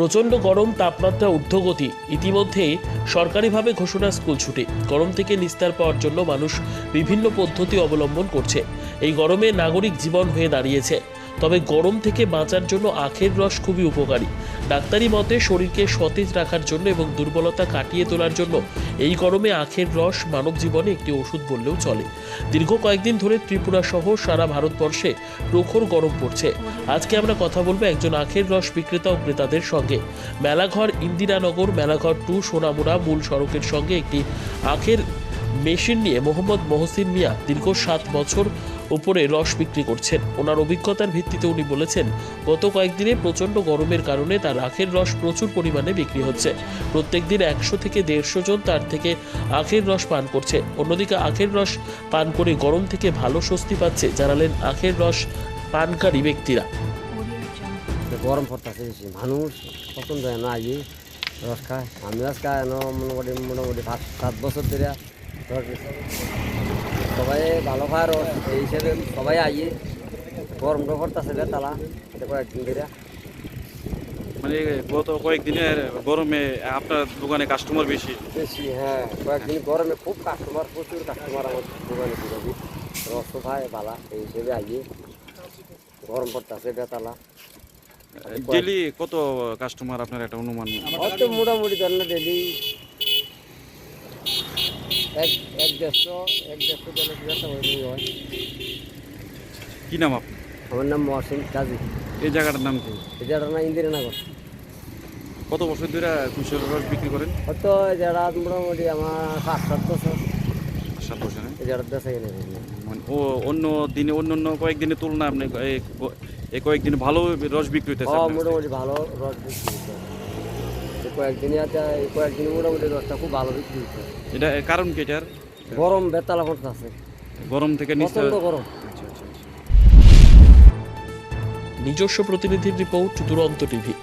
প্রচণ্ড গরম, তাপমাত্রা, ঊর্ধ্বগতি। ইতিমধ্যেই সরকারিভাবে ঘোষণা স্কুল ছুটি। গরম থেকে নিস্তার পাওয়ার জন্য মানুষ বিভিন্ন পদ্ধতি অবলম্বন করছে। এই গরমে নাগরিক জীবন হয়ে দাঁড়িয়েছে। তবে গরম থেকে বাঁচার জন্য আখের রস খুবই উপকারী। ডাক্তারি মতে শরীরকে সতেজ রাখার জন্য এবং দুর্বলতা কাটিয়ে তোলার জন্য এই গরমে আখের রস মানব জীবনে একটি ওষুধ বললেও চলে। দীর্ঘ কয়েকদিন ধরে ত্রিপুরা সহ সারা ভারতবর্ষে প্রখর গরম পড়ছে। আজকে আমরা কথা বলব একজন আখের রস বিক্রেতা ও ক্রেতাদের সঙ্গে। মেলাঘর, ইন্দিরানগর, মেলাঘর টু, সোনামুড়া, মূল সড়কের সঙ্গে একটি আখের মেশিন নিয়ে মোহাম্মদ মহসিন মিয়া দীর্ঘ সাত বছর উপরে রস বিক্রি করছেন। ওনার অভিজ্ঞতার ভিত্তিতে উনি বলেছেন, গত কয়েকদিনে প্রচণ্ড গরমের কারণে তার আখের রস প্রচুর পরিমাণে বিক্রি হচ্ছে। প্রত্যেক দিন একশো থেকে দেড়শো জন তার থেকে আখের রস পান করছে। অন্যদিকে আখের রস পান করে গরম থেকে ভালো স্বস্তি পাচ্ছে জানালেন আখের রস পানকারী ব্যক্তিরা। গরম মানুষ পছন্দ না রস খায়। আমি রস খাই এনে মোটামুটি সাত বছর ধরে। সবাই ভালো খায় রস এই হিসেবে সবাই আইয়ে। গরমটা রে তালা এটা কয়েকদিন ধরে। মানে গত কয়েকদিনের গরমে আপনার দোকানে কাস্টমার বেশি? বেশি হ্যাঁ কয়েকদিন গরমে খুব কাস্টমার প্রচুর কাস্টমার আমার দোকানে ঘুরাবি রস খায় বালা এই হিসেবে আইয়ে। গরম পড়তেছে বেতালা ডেলি কত কাস্টমার আপনার একটা অনুমান? মোটামুটি ধরেন ডেলি এক এক দেড়শো এক দেড়শো জনের হয় কি নাম আপনার? আমার নাম মহসিন কাজী। এই জায়গাটার নাম কি? এই জায়গাটা না ইন্দিরানগর। কত বছর ধরে কুশল রস বিক্রি করেন? হয়তো এই জায়গা মোটামুটি আমার পাঁচ সাত বছর। সাত বছরে? এই জায়গাটা বেচা মানে ও অন্য দিনে অন্য অন্য কয়েকদিনের তুলনায় আপনি এই কয়েকদিন ভালো রস বিক্রি হইতেছে। মোটামুটি ভালো রস বিক্রি এই কয়েকদিন মোটামুটি রসটা খুব ভালো বিক্রি হচ্ছে। এটা কারণ কি এটার? গরম বেতালা করতে আছে। গরম থেকে নিশ্চয় প্রচণ্ড গরম। আচ্ছা আচ্ছা আচ্ছা। নিজস্ব প্রতিনিধির রিপোর্ট দুরন্ত টিভি।